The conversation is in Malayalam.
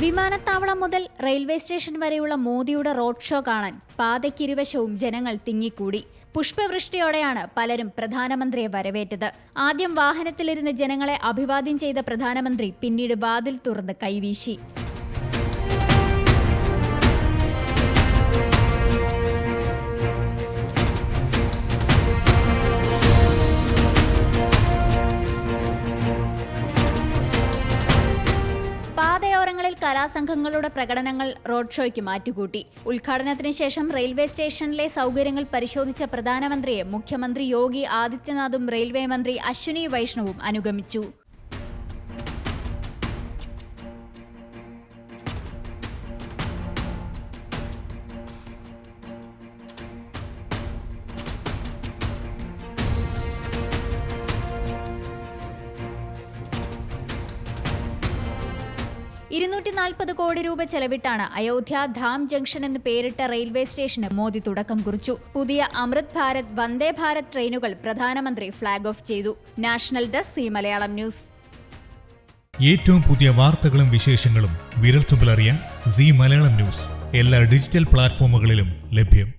വിമാനത്താവളം മുതൽ റെയിൽവേ സ്റ്റേഷൻ വരെയുള്ള മോദിയുടെ റോഡ് ഷോ കാണാൻ പാതയ്ക്കിരുവശവും ജനങ്ങൾ തിങ്ങിക്കൂടി. പുഷ്പവൃഷ്ടിയോടെയാണ് പലരും പ്രധാനമന്ത്രിയെ വരവേറ്റത്. ആദ്യം വാഹനത്തിലിരുന്ന് ജനങ്ങളെ അഭിവാദ്യം ചെയ്ത പ്രധാനമന്ത്രി പിന്നീട് വാതിൽ തുറന്ന് കൈവീശി. കലാസംഘങ്ങളുടെ പ്രകടനങ്ങൾ റോഡ് ഷോയ്ക്ക് മാറ്റുകൂട്ടി. ഉദ്ഘാടനത്തിന് ശേഷം റെയിൽവേ സ്റ്റേഷനിലെ സൗകര്യങ്ങൾ പരിശോധിച്ച പ്രധാനമന്ത്രിയെ മുഖ്യമന്ത്രി യോഗി ആദിത്യനാഥും റെയിൽവേ മന്ത്രി അശ്വിനി വൈഷ്ണവും അനുഗമിച്ചു. ഇരുന്നൂറ്റി നാൽപ്പത് കോടി രൂപ ചെലവിട്ടാണ് അയോധ്യ ധാം ജംഗ്ഷൻ എന്ന് പേരിട്ട റെയിൽവേ സ്റ്റേഷന് മോദി തുടക്കം കുറിച്ചു. പുതിയ അമൃത് ഭാരത് വന്ദേ ഭാരത് ട്രെയിനുകൾ പ്രധാനമന്ത്രി ഫ്ളാഗ് ഓഫ് ചെയ്തു. National desk C Malayalam news. ഏറ്റവും പുതിയ വാർത്തകളും വിശേഷങ്ങളും വിരൽത്തുമ്പിലറിയാൻ സി മലയാളം ന്യൂസ്. എല്ലാ ഡിജിറ്റൽ പ്ലാറ്റ്ഫോമുകളിലും ലഭ്യം.